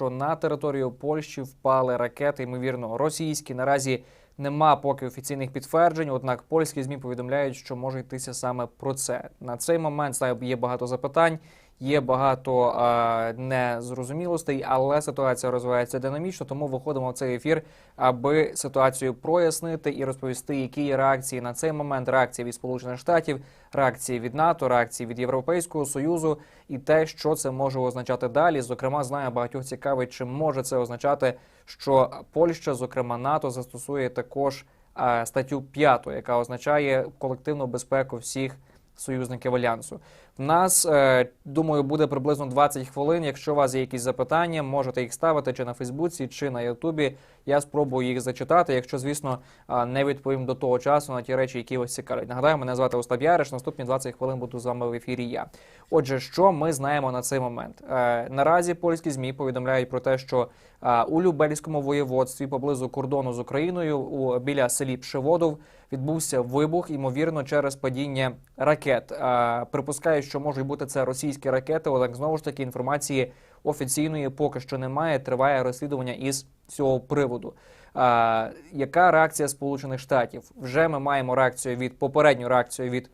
що на територію Польщі впали ракети, ймовірно, російські. Наразі нема поки офіційних підтверджень. Однак польські змі повідомляють, що може йтися саме про це. На цей момент є багато запитань. Є багато а, незрозумілостей, але ситуація розвивається динамічно, тому виходимо в цей ефір, аби ситуацію прояснити і розповісти, які є реакції на цей момент. Реакції від Сполучених Штатів, реакції від НАТО, реакції від Європейського союзу і те, що це може означати далі. Зокрема, знаю, багатьох цікавить, чи може це означати, що Польща, зокрема НАТО, застосує також статтю 5, яка означає колективну безпеку всіх союзників альянсу. Нас е, думаю буде приблизно 20 хвилин. Якщо у вас є якісь запитання, можете їх ставити чи на Фейсбуці, чи на Ютубі. Я спробую їх зачитати. Якщо, звісно, не відповім до того часу на ті речі, які вас цікавлять. Нагадаю, мене звати Остап Яриш. Наступні 20 хвилин буду з вами в ефірі. Я отже, що ми знаємо на цей момент? Е, наразі польські змі повідомляють про те, що у Любельському воєводстві поблизу кордону з Україною у біля селі Пшеводов відбувся вибух, ймовірно, через падіння ракет. Припускаю, що можуть бути це російські ракети, однак знову ж таки інформації офіційної поки що немає. Триває розслідування із цього приводу. Яка реакція Сполучених Штатів? Вже ми маємо реакцію від попередню реакцію від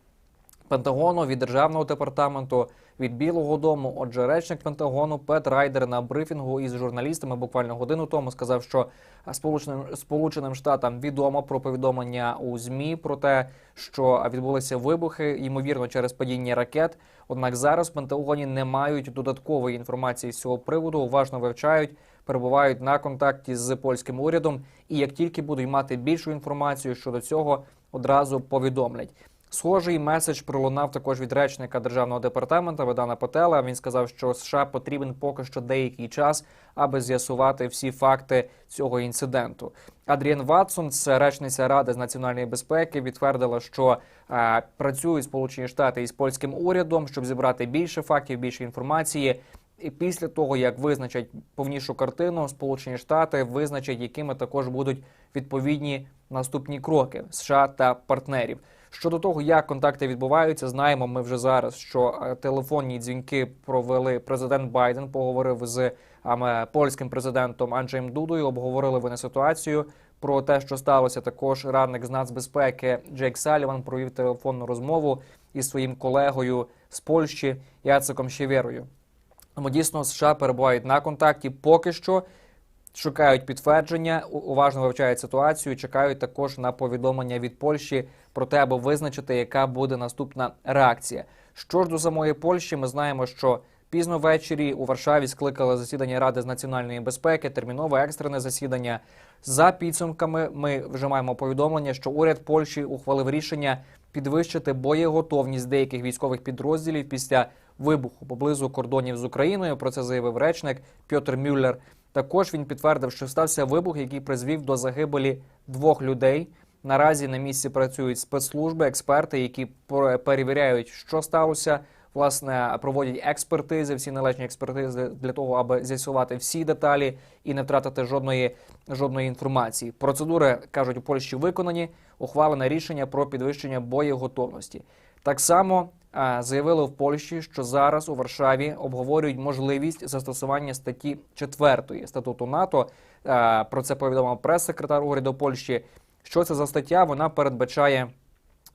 Пентагону, від державного департаменту, від Білого Дому. Отже, речник Пентагону Пет Райдер на брифінгу із журналістами буквально годину тому сказав, що Сполученим Сполученим Штатам відомо про повідомлення у змі про те, що відбулися вибухи, ймовірно, через падіння ракет. Однак зараз в Пентагоні не мають додаткової інформації з цього приводу. Уважно вивчають, перебувають на контакті з польським урядом. І як тільки будуть мати більшу інформацію щодо цього, одразу повідомлять. Схожий меседж пролунав також від речника державного департаменту Ведана Патела. Він сказав, що США потрібен поки що деякий час, аби з'ясувати всі факти цього інциденту. Адріан Ватсон, це речниця ради з національної безпеки, підтвердила, що е, працюють Сполучені Штати із польським урядом, щоб зібрати більше фактів, більше інформації. І після того, як визначать повнішу картину, Сполучені Штати визначать, якими також будуть відповідні наступні кроки США та партнерів. Щодо того, як контакти відбуваються, знаємо ми вже зараз, що е, телефонні дзвінки провели президент Байден, поговорив з польським президентом Анджеєм Дудою, обговорили вони ситуацію. Про те, що сталося, також радник з нацбезпеки Джейк Саліван провів телефонну розмову із своїм колегою з Польщі Яциком Щевєрою. Тому дійсно США перебувають на контакті поки що. Шукають підтвердження, уважно вивчають ситуацію, чекають також на повідомлення від Польщі про те, аби визначити, яка буде наступна реакція. Що ж до самої Польщі, ми знаємо, що пізно ввечері у Варшаві скликали засідання Ради з національної безпеки, термінове екстрене засідання. За підсумками, ми вже маємо повідомлення, що уряд Польщі ухвалив рішення підвищити боєготовність деяких військових підрозділів після вибуху поблизу кордонів з Україною. Про це заявив речник Пьотр Мюллер. Також він підтвердив, що стався вибух, який призвів до загибелі двох людей. Наразі на місці працюють спецслужби, експерти, які пер- перевіряють, що сталося. Власне, проводять експертизи, всі належні експертизи для того, аби з'ясувати всі деталі і не втратити жодної жодної інформації. Процедури кажуть у Польщі виконані. Ухвалене рішення про підвищення боєготовності. Так само а, заявили в Польщі, що зараз у Варшаві обговорюють можливість застосування статті 4 статуту НАТО. А, Про це повідомив прес-секретар уряду Польщі. Що це за стаття? Вона передбачає Е,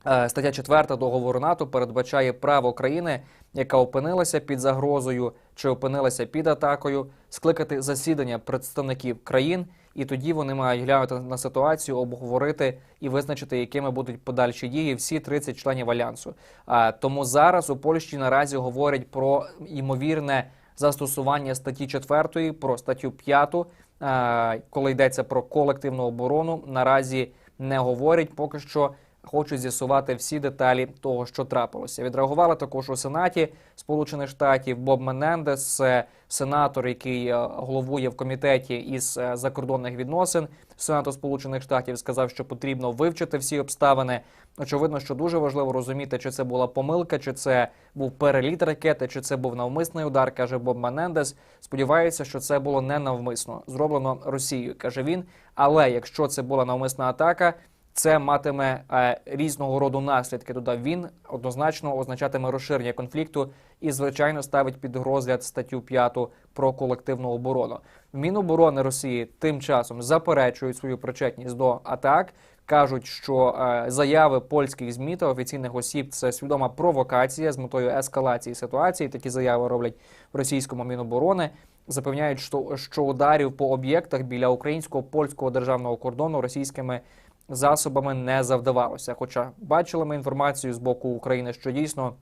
Стаття 4 договору НАТО передбачає право країни, яка опинилася під загрозою чи опинилася під атакою, скликати засідання представників країн, і тоді вони мають глянути на ситуацію, обговорити і визначити, якими будуть подальші дії всі 30 членів альянсу. А тому зараз у Польщі наразі говорять про ймовірне застосування статті 4, про статтю 5, е, коли йдеться про колективну оборону. Наразі не говорять поки що хочуть з'ясувати всі деталі того, що трапилося. Відреагували також у Сенаті Сполучених Штатів Боб Менендес, е, сенатор, який е, головує в комітеті із е, закордонних відносин Сенату Сполучених Штатів, сказав, що потрібно вивчити всі обставини. Очевидно, що дуже важливо розуміти, чи це була помилка, чи це був переліт ракети, чи це був навмисний удар, каже Боб Менендес. Сподівається, що це було не навмисно, зроблено Росією, каже він. Але якщо це була навмисна атака, це матиме е, різного роду наслідки. Додав він однозначно означатиме розширення конфлікту і, звичайно, ставить під розгляд статтю 5 про колективну оборону. Міноборони Росії тим часом заперечують свою причетність до атак. Кажуть, що е, заяви польських змі та офіційних осіб це свідома провокація з метою ескалації ситуації. Такі заяви роблять в російському міноборони. Запевняють, що, ударів по об'єктах біля українського польського державного кордону російськими засобами не завдавалося. Хоча бачили ми інформацію з боку України, що дійсно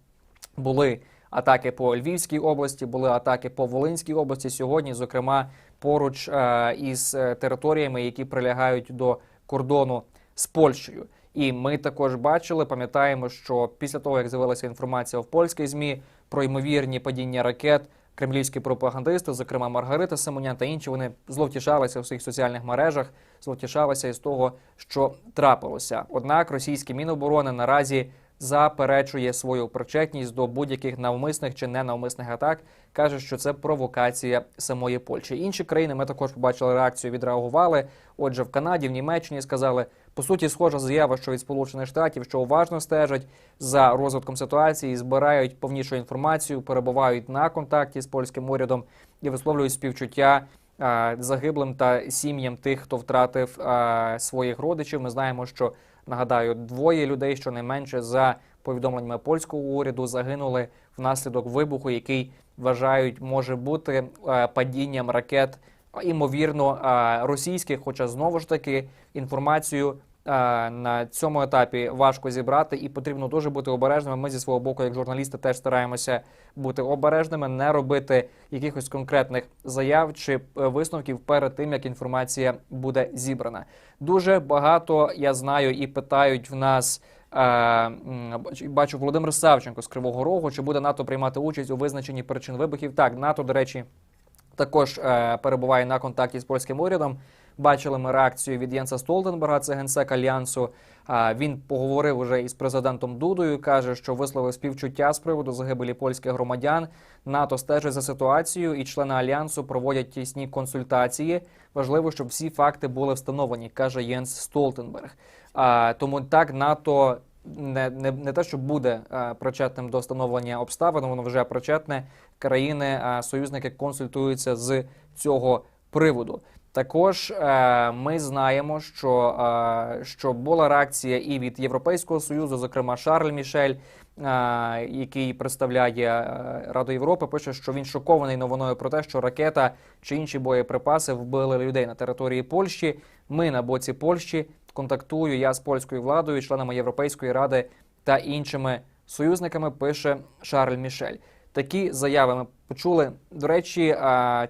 були атаки по Львівській області, були атаки по Волинській області. Сьогодні, зокрема, поруч е, із е, територіями, які прилягають до кордону з Польщею. І ми також бачили, пам'ятаємо, що після того, як з'явилася інформація в польській змі про ймовірні падіння ракет, кремлівські пропагандисти, зокрема Маргарита Симонян та інші, вони зловтішалися в своїх соціальних мережах, зловтішалися із того, що трапилося. Однак російське міноборони наразі заперечує свою причетність до будь-яких навмисних чи ненавмисних атак. каже, що це провокація самої Польщі. Інші країни ми також побачили реакцію, відреагували. Отже, в Канаді, в Німеччині сказали по суті, схожа заява, що від Сполучених Штатів, що уважно стежать за розвитком ситуації, збирають повнішу інформацію, перебувають на контакті з польським урядом і висловлюють співчуття а, загиблим та сім'ям тих, хто втратив а, своїх родичів. Ми знаємо, що нагадаю, двоє людей, щонайменше за повідомленнями польського уряду, загинули внаслідок вибуху, який вважають може бути а, падінням ракет. Імовірно, російських, хоча знову ж таки інформацію на цьому етапі важко зібрати, і потрібно дуже бути обережними. Ми зі свого боку, як журналісти, теж стараємося бути обережними, не робити якихось конкретних заяв чи е, висновків перед тим, як інформація буде зібрана. Дуже багато я знаю і питають в нас. е, Бачу Володимир Савченко з Кривого Рогу. Чи буде НАТО приймати участь у визначенні причин вибухів? Так, НАТО, до речі, також е, перебуває на контакті з польським урядом. Бачили ми реакцію від Єнса Столтенберга, це генсек альянсу. А він поговорив уже із президентом Дудою. каже, що висловив співчуття з приводу загибелі польських громадян. НАТО стежить за ситуацією, і члени альянсу проводять тісні консультації. Важливо, щоб всі факти були встановлені, каже Єнс Столтенберг. А тому так НАТО не, не, не те, що буде е, причетним до встановлення обставин, воно вже причетне. Країни е, союзники консультуються з цього приводу. Також е, ми знаємо, що, е, що була реакція і від Європейського союзу, зокрема Шарль Мішель, е, який представляє е, Раду Європи, пише, що він шокований новиною про те, що ракета чи інші боєприпаси вбили людей на території Польщі. Ми на боці Польщі контактую я з польською владою, членами Європейської ради та іншими союзниками. Пише Шарль Мішель. Такі заяви ми почули. До речі,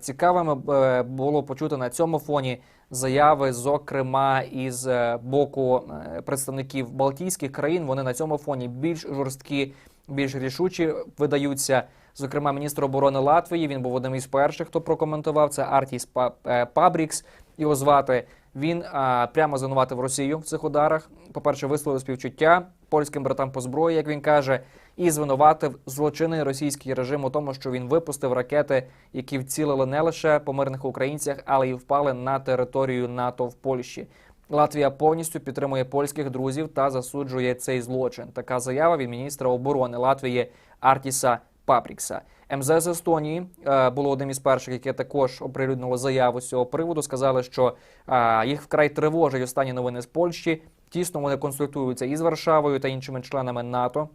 цікавими е, було почути на цьому фоні заяви, зокрема із е, боку е, представників Балтійських країн. Вони на цьому фоні більш жорсткі, більш рішучі видаються. Зокрема, міністр оборони Латвії. Він був одним із перших, хто прокоментував це. Артіс Па- Пабрікс його звати. Він а, прямо звинуватив Росію в цих ударах. По-перше, висловив співчуття польським братам по зброї, як він каже, і звинуватив злочинний російський режим у тому, що він випустив ракети, які вцілили не лише по мирних українцях, але й впали на територію НАТО в Польщі. Латвія повністю підтримує польських друзів та засуджує цей злочин. Така заява від міністра оборони Латвії Артіса Папрікса. МЗС Естонії е, було одним із перших, яке також оприлюднило заяву з цього приводу. Сказали, що е, їх вкрай тривожать останні новини з Польщі. Тісно вони консультуються із Варшавою та іншими членами НАТО.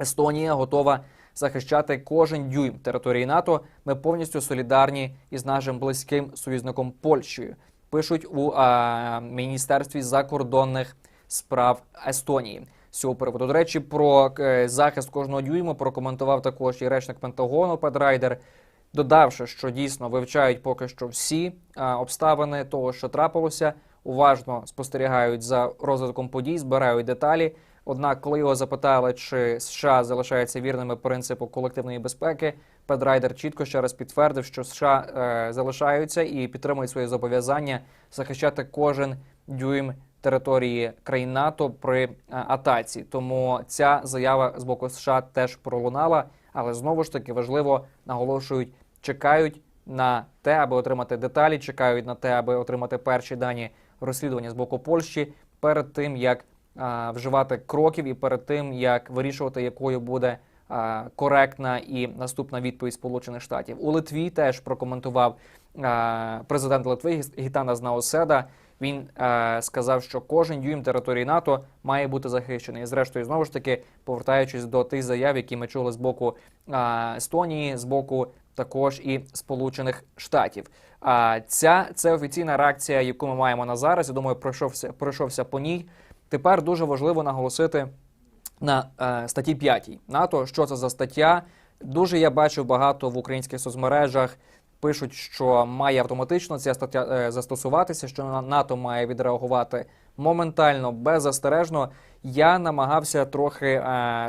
Естонія готова захищати кожен дюйм території НАТО. Ми повністю солідарні із нашим близьким союзником Польщею. Пишуть у а, міністерстві закордонних справ Естонії. Цього приводу. До речі, про е, захист кожного дюйму прокоментував також і речник Пентагону Пет Райдер, додавши, що дійсно вивчають поки що всі обставини того, що трапилося, уважно спостерігають за розвитком подій, збирають деталі. Однак, коли його запитали, чи США залишаються вірними принципу колективної безпеки, Пет Райдер чітко ще раз підтвердив, що США е, залишаються і підтримують свої зобов'язання захищати кожен дюйм території країн НАТО при е, атаці. Тому ця заява з боку США теж пролунала, але знову ж таки важливо наголошують, чекають на те, аби отримати деталі, чекають на те, аби отримати перші дані розслідування з боку Польщі. перед тим як а, вживати кроків і перед тим як вирішувати, якою буде а, коректна і наступна відповідь Сполучених Штатів. У Литві теж прокоментував президент Литви Гітанас Наоседа. Він е, сказав, що кожен дюйм території НАТО має бути захищений. Зрештою, знову ж таки, повертаючись до тих заяв, які ми чули з боку е, Естонії, з боку також і Сполучених Штатів. А ця це офіційна реакція, яку ми маємо на зараз. Я думаю, пройшовся пройшовся по ній. Тепер дуже важливо наголосити на е, статті 5 НАТО. Що це за стаття? Дуже я бачив багато в українських соцмережах. Пишуть, що має автоматично ця стаття е, застосуватися, що на- НАТО має відреагувати моментально, беззастережно. Я намагався трохи е,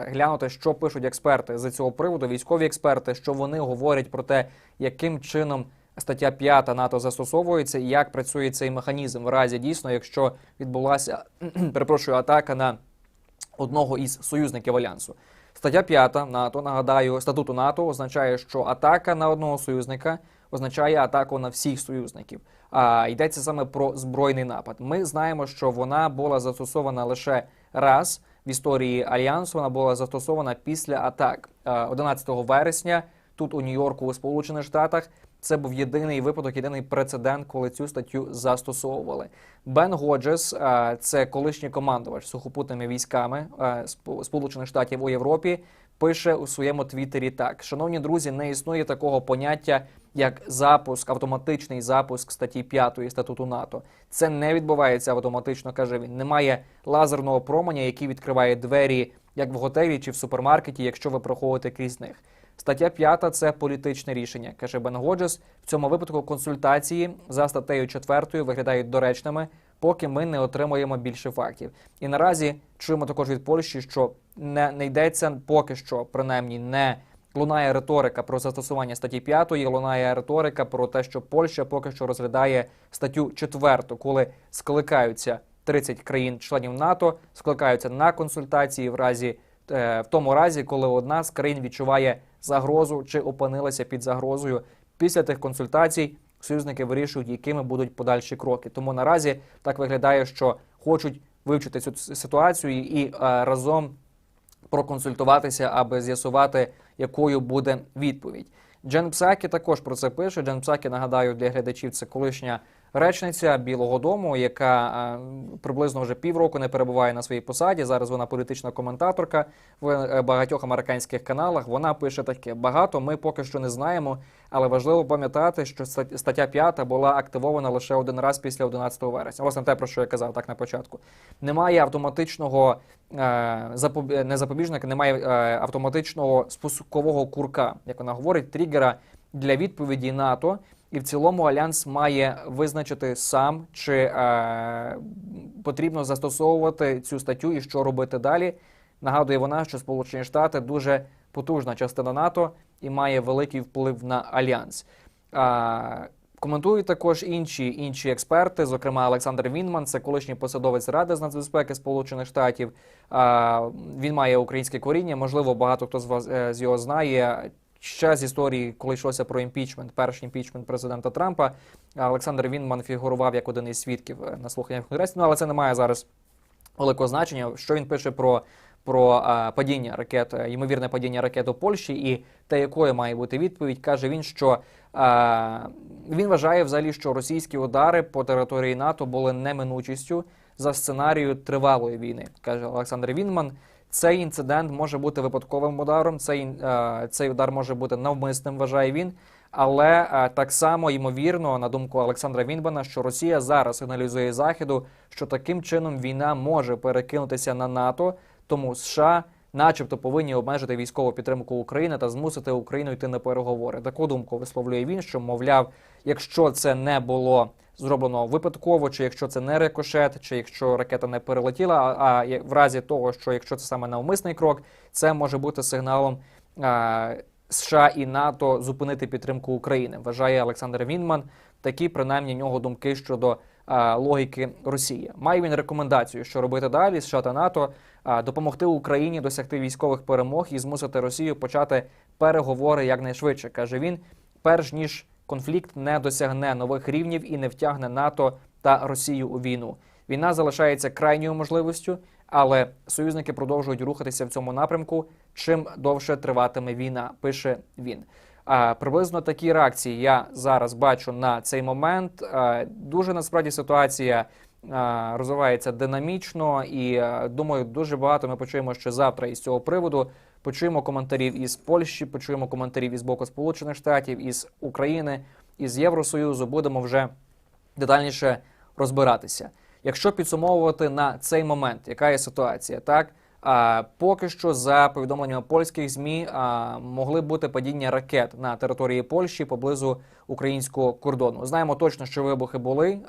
глянути, що пишуть експерти з цього приводу, військові експерти, що вони говорять про те, яким чином стаття 5 НАТО застосовується і як працює цей механізм в разі дійсно, якщо відбулася перепрошую атака на одного із союзників альянсу. Стаття 5 НАТО, нагадаю, статуту НАТО означає, що атака на одного союзника означає атаку на всіх союзників. А йдеться саме про збройний напад. Ми знаємо, що вона була застосована лише раз в історії альянсу. Вона була застосована після атак Е, 11 вересня. Тут у Нью-Йорку у Сполучених Штатах це був єдиний випадок, єдиний прецедент, коли цю статтю застосовували. Бен Годжес, це колишній командувач сухопутними військами Сп- Сполучених Штатів у Європі, пише у своєму твіттері так: Шановні друзі, не існує такого поняття, як запуск, автоматичний запуск статті 5 статуту НАТО. Це не відбувається автоматично, каже він. Немає лазерного променя, який відкриває двері як в готелі чи в супермаркеті, якщо ви проходите крізь них. Стаття 5 – це політичне рішення, каже Бен Годжес. В цьому випадку консультації за статтею 4 виглядають доречними, поки ми не отримаємо більше фактів. І наразі чуємо також від Польщі, що не, не йдеться поки що, принаймні, не лунає риторика про застосування статті 5, лунає риторика про те, що Польща поки що розглядає статтю 4, коли скликаються 30 країн-членів НАТО, скликаються на консультації в разі е, в тому разі, коли одна з країн відчуває загрозу чи опинилася під загрозою. Після тих консультацій союзники вирішують, якими будуть подальші кроки. Тому наразі так виглядає, що хочуть вивчити цю ситуацію і е, разом проконсультуватися, аби з'ясувати, якою буде відповідь. Джен Псакі також про це пише. Джен Псакі, нагадаю, для глядачів це колишня речниця Білого Дому, яка е, приблизно вже півроку не перебуває на своїй посаді. Зараз вона політична коментаторка в е, багатьох американських каналах. Вона пише таке: багато ми поки що не знаємо, але важливо пам'ятати, що стаття 5 була активована лише один раз після 11 вересня. Власне, те, про що я казав так на початку. Немає автоматичного е, не запобіжника, немає автоматичного спускового курка, як вона говорить, тригера для відповіді НАТО. І в цілому альянс має визначити сам, чи е, потрібно застосовувати цю статтю і що робити далі. Нагадує вона, що Сполучені Штати дуже потужна частина НАТО і має великий вплив на альянс. А, коментують також інші інші експерти, зокрема Олександр Вінман, це колишній посадовець Ради з нацбезпеки Сполучених Штатів. Він має українське коріння. Можливо, багато хто з вас е, з його знає. Ще з історії, коли йшлося про імпічмент, перший імпічмент президента Трампа, Олександр Вінман фігурував як один із свідків е, на слуханнях в Конгресі. Ну, але це не має зараз великого значення. Що він пише про, про а, падіння ракет, е, ймовірне падіння ракет у Польщі, і те, якою має бути відповідь, каже він, що він вважає взагалі, що російські удари по території НАТО були неминучістю за сценарією тривалої війни, каже Олександр Вінман. Цей інцидент може бути випадковим ударом. Цей, е, цей удар може бути навмисним, вважає він. Але е, так само ймовірно, на думку Олександра Вінбана, що Росія зараз сигналізує Заходу, що таким чином війна може перекинутися на НАТО, тому США, начебто, повинні обмежити військову підтримку України та змусити Україну йти на переговори. Таку думку висловлює він, що мовляв, якщо це не було зроблено випадково, чи якщо це не рикошет, чи якщо ракета не перелетіла, а, в разі того, що якщо це саме навмисний крок, це може бути сигналом. А, США і НАТО зупинити підтримку України, вважає Олександр Вінман. Такі принаймні нього думки щодо а, логіки Росії. Має він рекомендацію, що робити далі США та НАТО а, допомогти Україні досягти військових перемог і змусити Росію почати переговори якнайшвидше, каже він, перш ніж конфлікт не досягне нових рівнів і не втягне НАТО та Росію у війну. Війна залишається крайньою можливістю, але союзники продовжують рухатися в цьому напрямку. Чим довше триватиме війна, пише він. А приблизно такі реакції я зараз бачу на цей момент. Дуже насправді ситуація розвивається динамічно, і думаю, дуже багато ми почуємо ще завтра із цього приводу. Почуємо коментарів із Польщі, почуємо коментарів із боку Сполучених Штатів, із України, із Євросоюзу. Будемо вже детальніше розбиратися. Якщо підсумовувати на цей момент, яка є ситуація, так поки що за повідомленнями польських змі могли бути падіння ракет на території Польщі поблизу українського кордону. Знаємо точно, що вибухи були.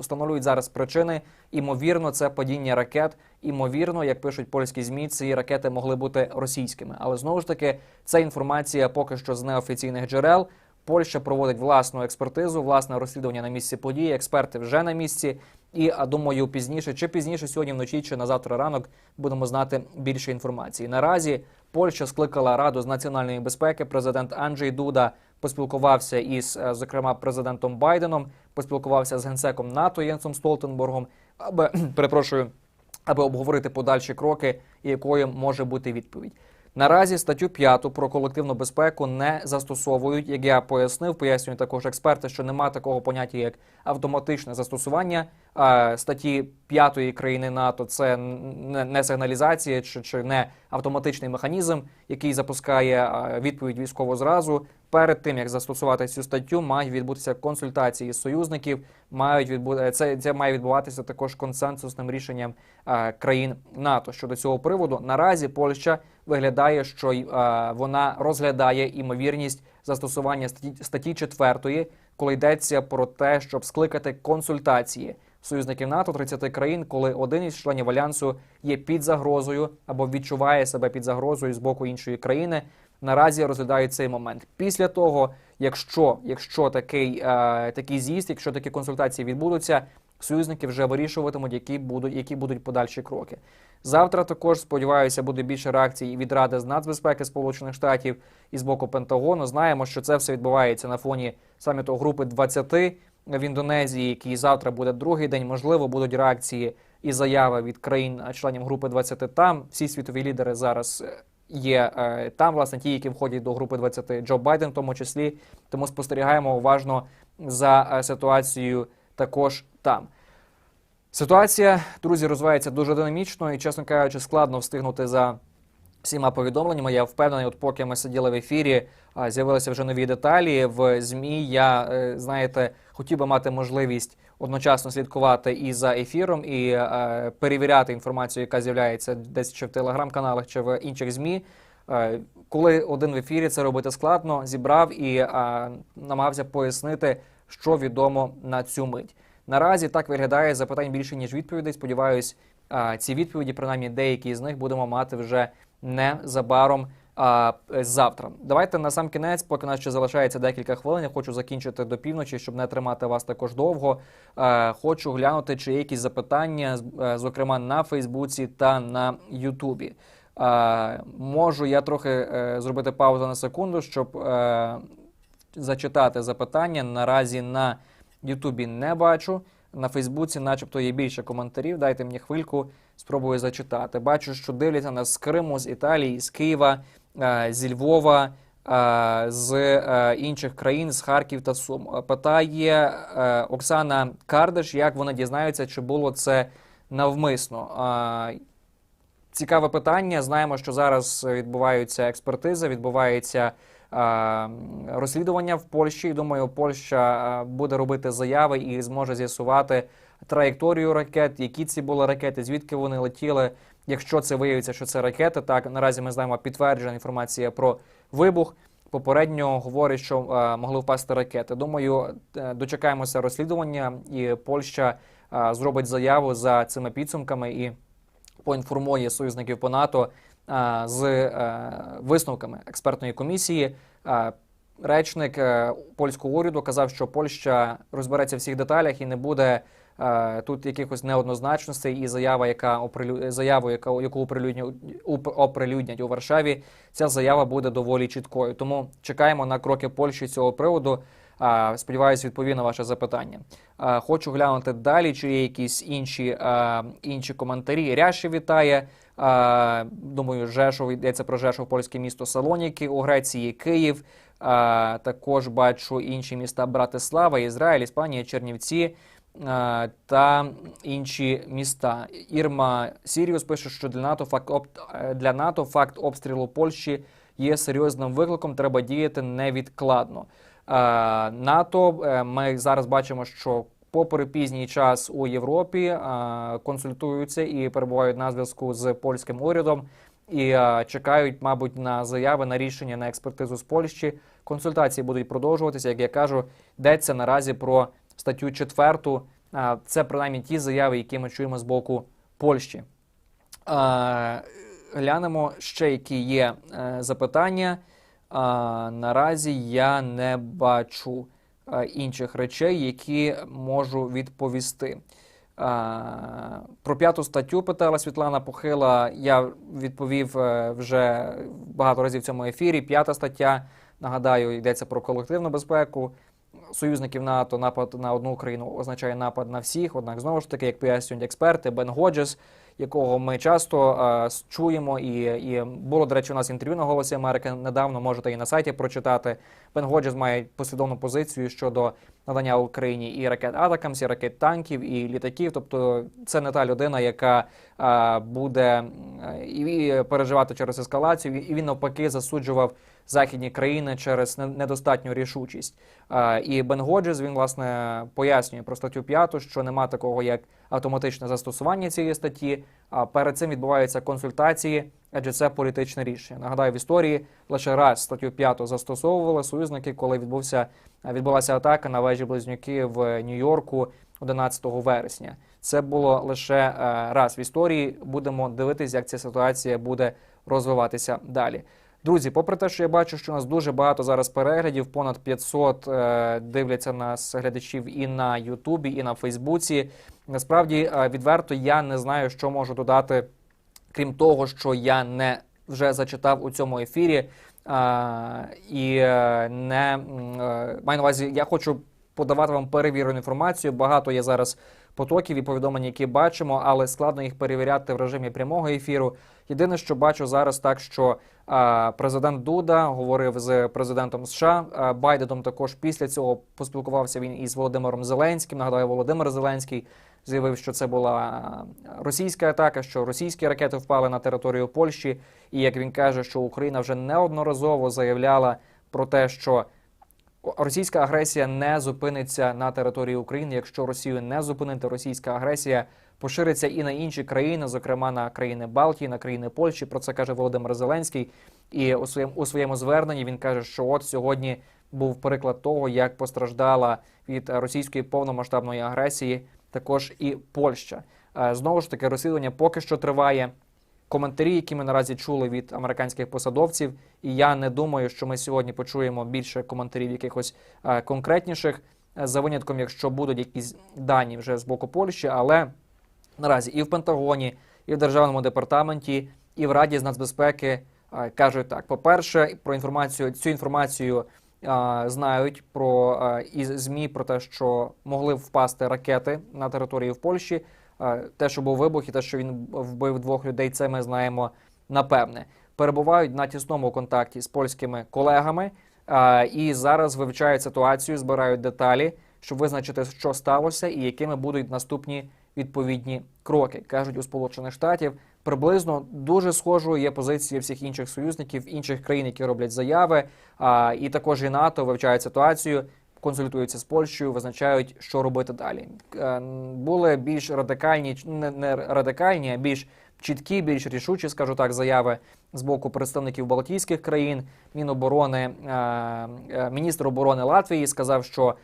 Встановлюють зараз причини. Імовірно, це падіння ракет. Імовірно, як пишуть польські змі, ці ракети могли бути російськими. Але знову ж таки, це інформація поки що з неофіційних джерел. Польща проводить власну експертизу, власне розслідування на місці події. Експерти вже на місці. І думаю, пізніше чи пізніше сьогодні вночі, чи на завтра ранок будемо знати більше інформації. Наразі Польща скликала раду з національної безпеки. Президент Анджей Дуда поспілкувався із, е, зокрема, президентом Байденом, поспілкувався з генсеком НАТО Єнсом Столтенбергом, аби перепрошую, аби обговорити подальші кроки, якою може бути відповідь. Наразі статтю 5 про колективну безпеку не застосовують. Як я пояснив, пояснюють також експерти, що нема такого поняття як автоматичне застосування статті 5 країни НАТО. Це не, сигналізація чи, чи не автоматичний механізм, який запускає відповідь військово зразу. Перед тим як застосувати цю статтю, мають відбутися консультації з союзників. Мають відбу... це, це має відбуватися також консенсусним рішенням країн НАТО щодо цього приводу. Наразі Польща виглядає, що вона розглядає імовірність застосування статті 4, коли йдеться про те, щоб скликати консультації союзників НАТО 30 країн, коли один із членів альянсу є під загрозою або відчуває себе під загрозою з боку іншої країни. Наразі розглядають цей момент. Після того, якщо, якщо такий, е, такий з'їзд, якщо такі консультації відбудуться, союзники вже вирішуватимуть, які будуть, які будуть подальші кроки. Завтра також сподіваюся, буде більше реакцій від Ради з нацбезпеки Сполучених Штатів і з боку Пентагону. Знаємо, що це все відбувається на фоні саміту групи 20 в Індонезії, який завтра буде другий день. Можливо, будуть реакції і заяви від країн-членів групи 20 Там всі світові лідери зараз е, є е, там, власне, ті, які входять до групи 20, Джо Байден, в тому числі. Тому спостерігаємо уважно за е, ситуацією також там. Ситуація, друзі, розвивається дуже динамічно і, чесно кажучи, складно встигнути за всіма повідомленнями. Я впевнений, от поки ми сиділи в ефірі, з'явилися вже нові деталі в ЗМІ. Я, е, знаєте, хотів би мати можливість одночасно слідкувати і за ефіром, і е, перевіряти інформацію, яка з'являється десь чи в телеграм-каналах, чи в інших ЗМІ. Е, Коли один в ефірі це робити складно, зібрав і а, намагався пояснити, що відомо на цю мить. Наразі так виглядає запитань більше ніж відповідей. Сподіваюсь, а, ці відповіді, принаймні деякі з них, будемо мати вже незабаром а, е, завтра. Давайте на сам кінець, поки нас ще залишається декілька хвилин. Я хочу закінчити до півночі, щоб не тримати вас також довго. Е, хочу глянути, чи є якісь запитання, е, зокрема на Фейсбуці та на Ютубі. Е, можу я трохи зробити паузу на секунду, щоб е, зачитати запитання. Наразі на Ютубі не бачу. На Фейсбуці, начебто, є більше коментарів. Дайте мені хвильку, спробую зачитати. Бачу, що дивляться нас з Криму, з Італії, з Києва, зі Львова, е, з е, інших країн, з Харків та Сум. Е, Питає е, Оксана Кардаш, як вони дізнаються, чи було це навмисно. Е, Цікаве питання. Знаємо, що зараз відбуваються експертизи, відбувається е, розслідування в Польщі. І думаю, Польща е, буде робити заяви і зможе з'ясувати траєкторію ракет, які ці були ракети, звідки вони летіли. Якщо це виявиться, що це ракети, так наразі ми знаємо підтверджена інформація про вибух. Попередньо говорять, що е, могли впасти ракети. Думаю, е, дочекаємося розслідування, і Польща е, зробить заяву за цими підсумками і поінформує союзників по НАТО а, з е, висновками експертної комісії. А, Речник е, польського уряду казав, що Польща розбереться в всіх деталях і не буде е, тут якихось неоднозначностей. І заява, яка оприлю... заяву, яка яку оприлюднять, оприлюднять у Варшаві, ця заява буде доволі чіткою. Тому чекаємо на кроки Польщі з цього приводу. Сподіваюсь, відповів на ваше запитання. Хочу глянути далі, чи є якісь інші, інші коментарі. Ряші вітає. Думаю, Жешов йдеться про Жешов, польське місто Салоніки у Греції, Київ. Також бачу інші міста Братислава, Ізраїль, Іспанія, Чернівці. А, Та інші міста. Ірма Сіріус пише, що для НАТО факт е, для НАТО факт обстрілу Польщі є серйозним викликом. Треба діяти невідкладно. Е, НАТО е, ми зараз бачимо, що попри пізній час у Європі е, консультуються і перебувають на зв'язку з польським урядом. І е, чекають, мабуть, на заяви на рішення на експертизу з Польщі. Консультації будуть продовжуватися. Як я кажу, йдеться наразі про статтю 4. Е, Це принаймні ті заяви, які ми чуємо з боку Польщі. Глянемо ще, які є е, запитання. Наразі я не бачу е, інших речей, які можу відповісти. Про п'яту статтю питала Світлана Похила. Я відповів е, вже багато разів в цьому ефірі. П'ята стаття, нагадаю, йдеться про колективну безпеку. Союзників НАТО напад на одну країну означає напад на всіх. Однак, знову ж таки, як пояснюють експерти, Бен Годжес, якого ми часто е, чуємо, і, і було, до речі, у нас інтерв'ю на Голосі Америки недавно, можете і на сайті прочитати. Бен Годжес має послідовну позицію щодо надання Україні і ракет Атакамс, і ракет танків, і літаків. Тобто це не та людина, яка е, буде і переживати через ескалацію, і він навпаки засуджував західні країни через не- недостатню рішучість. І Бен Годжес, він власне пояснює про статтю 5, що нема такого як автоматичне застосування цієї статті. А перед цим відбуваються консультації, адже це політичне рішення. Нагадаю, в історії лише раз статтю 5 застосовували союзники, коли відбувся відбулася атака на вежі близнюки в Нью-Йорку 11 вересня. Це було лише е, раз в історії. Будемо дивитися, як ця ситуація буде розвиватися далі. Друзі, попри те, що я бачу, що у нас дуже багато зараз переглядів, понад 500 е, дивляться нас глядачів і на Ютубі, і на Фейсбуці. Насправді, е, відверто, я не знаю, що можу додати, крім того, що я не вже зачитав у цьому ефірі. А, і е, не е, маю на увазі, я хочу подавати вам перевірену інформацію. Багато є зараз потоків і повідомлень, які бачимо, але складно їх перевіряти в режимі прямого ефіру. Єдине, що бачу зараз, так що президент Дуда говорив з президентом США Байденом. Також після цього поспілкувався він із Володимиром Зеленським. Нагадаю, Володимир Зеленський заявив, що це була російська атака, що російські ракети впали на територію Польщі. І як він каже, що Україна вже неодноразово заявляла про те, що російська агресія не зупиниться на території України. Якщо Росію не зупинити, російська агресія пошириться і на інші країни, зокрема на країни Балтії, на країни Польщі. Про це каже Володимир Зеленський. І у своєму у своєму зверненні він каже, що от сьогодні був приклад того, як постраждала від російської повномасштабної агресії також і Польща. Е, Знову ж таки, розслідування поки що триває. Коментарі, які ми наразі чули від американських посадовців, і я не думаю, що ми сьогодні почуємо більше коментарів якихось е, конкретніших, е, за винятком, якщо будуть якісь дані вже з боку Польщі, але наразі і в Пентагоні, і в Державному департаменті, і в Раді з нацбезпеки е, кажуть так: по-перше, про інформацію цю інформацію знають про із ЗМІ про те, що могли впасти ракети на території в Польщі. Те, що був вибух, і те, що він вбив двох людей, це ми знаємо напевне. Перебувають на тісному контакті з польськими колегами і зараз вивчають ситуацію, збирають деталі, щоб визначити, що сталося і якими будуть наступні відповідні кроки. кажуть у Сполучених Штатів. Приблизно дуже схожою є позиція всіх інших союзників, інших країн, які роблять заяви. І також і НАТО вивчають ситуацію, консультуються з Польщею, визначають, що робити далі. Е, Були більш радикальні, не, радикальні, а більш чіткі, більш рішучі, скажу так, заяви з боку представників Балтійських країн. Міноборони, е, е, міністр оборони Латвії сказав, що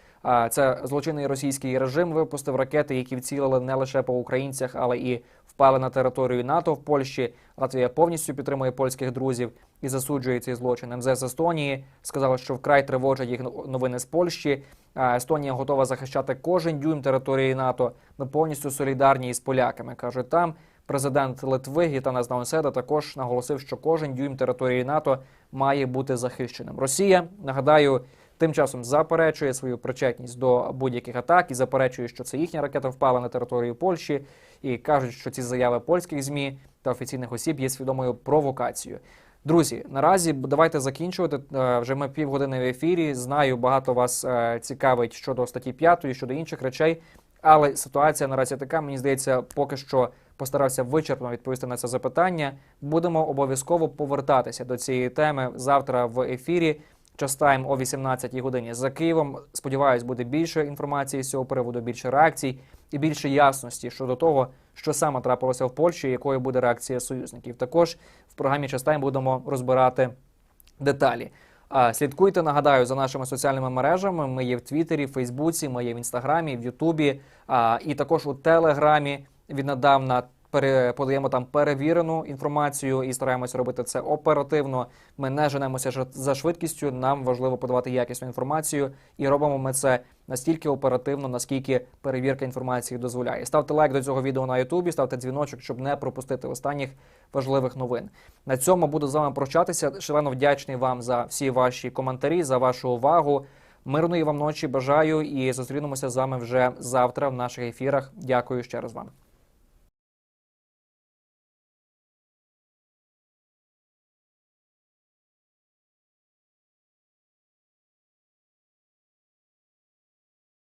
це злочинний російський режим випустив ракети, які вцілили не лише по українцях, але і впали на територію НАТО в Польщі. Латвія повністю підтримує польських друзів і засуджує цей злочин. МЗС Естонії сказали, що вкрай тривожать їх новини з Польщі. Естонія готова захищати кожен дюйм території НАТО. Ми повністю солідарні із поляками. кажуть там. Президент Литви Гітанас Науседа також наголосив, що кожен дюйм території НАТО має бути захищеним. Росія нагадаю тим часом заперечує свою причетність до будь-яких атак і заперечує, що це їхня ракета впала на територію Польщі, і кажуть, що ці заяви польських змі та офіційних осіб є свідомою провокацією. Друзі, наразі давайте закінчувати. Е, Вже ми півгодини в ефірі. Знаю, багато вас е, цікавить щодо статті 5, щодо інших речей. Але ситуація наразі така, мені здається, поки що постарався вичерпно відповісти на це запитання. Будемо обов'язково повертатися до цієї теми завтра в ефірі. Час тайм о 18-й годині за Києвом. Сподіваюсь, буде більше інформації з цього приводу, більше реакцій і більше ясності щодо того, що саме трапилося в Польщі, якою буде реакція союзників. Також в програмі час тайм будемо розбирати деталі. Слідкуйте, нагадаю, за нашими соціальними мережами. Ми є в Твіттері, Фейсбуці, ми є в Інстаграмі, в Ютубі і також у Телеграмі. Віднедавна подаємо там перевірену інформацію і стараємося робити це оперативно. Ми не женемося за швидкістю. Нам важливо подавати якісну інформацію, і робимо ми це настільки оперативно, наскільки перевірка інформації дозволяє. Ставте лайк до цього відео на Ютубі, ставте дзвіночок, щоб не пропустити останніх важливих новин. На цьому буду з вами прощатися. Шалено вдячний вам за всі ваші коментарі, за вашу увагу. Мирної вам ночі бажаю і зустрінемося з вами вже завтра в наших ефірах. Дякую ще раз вам.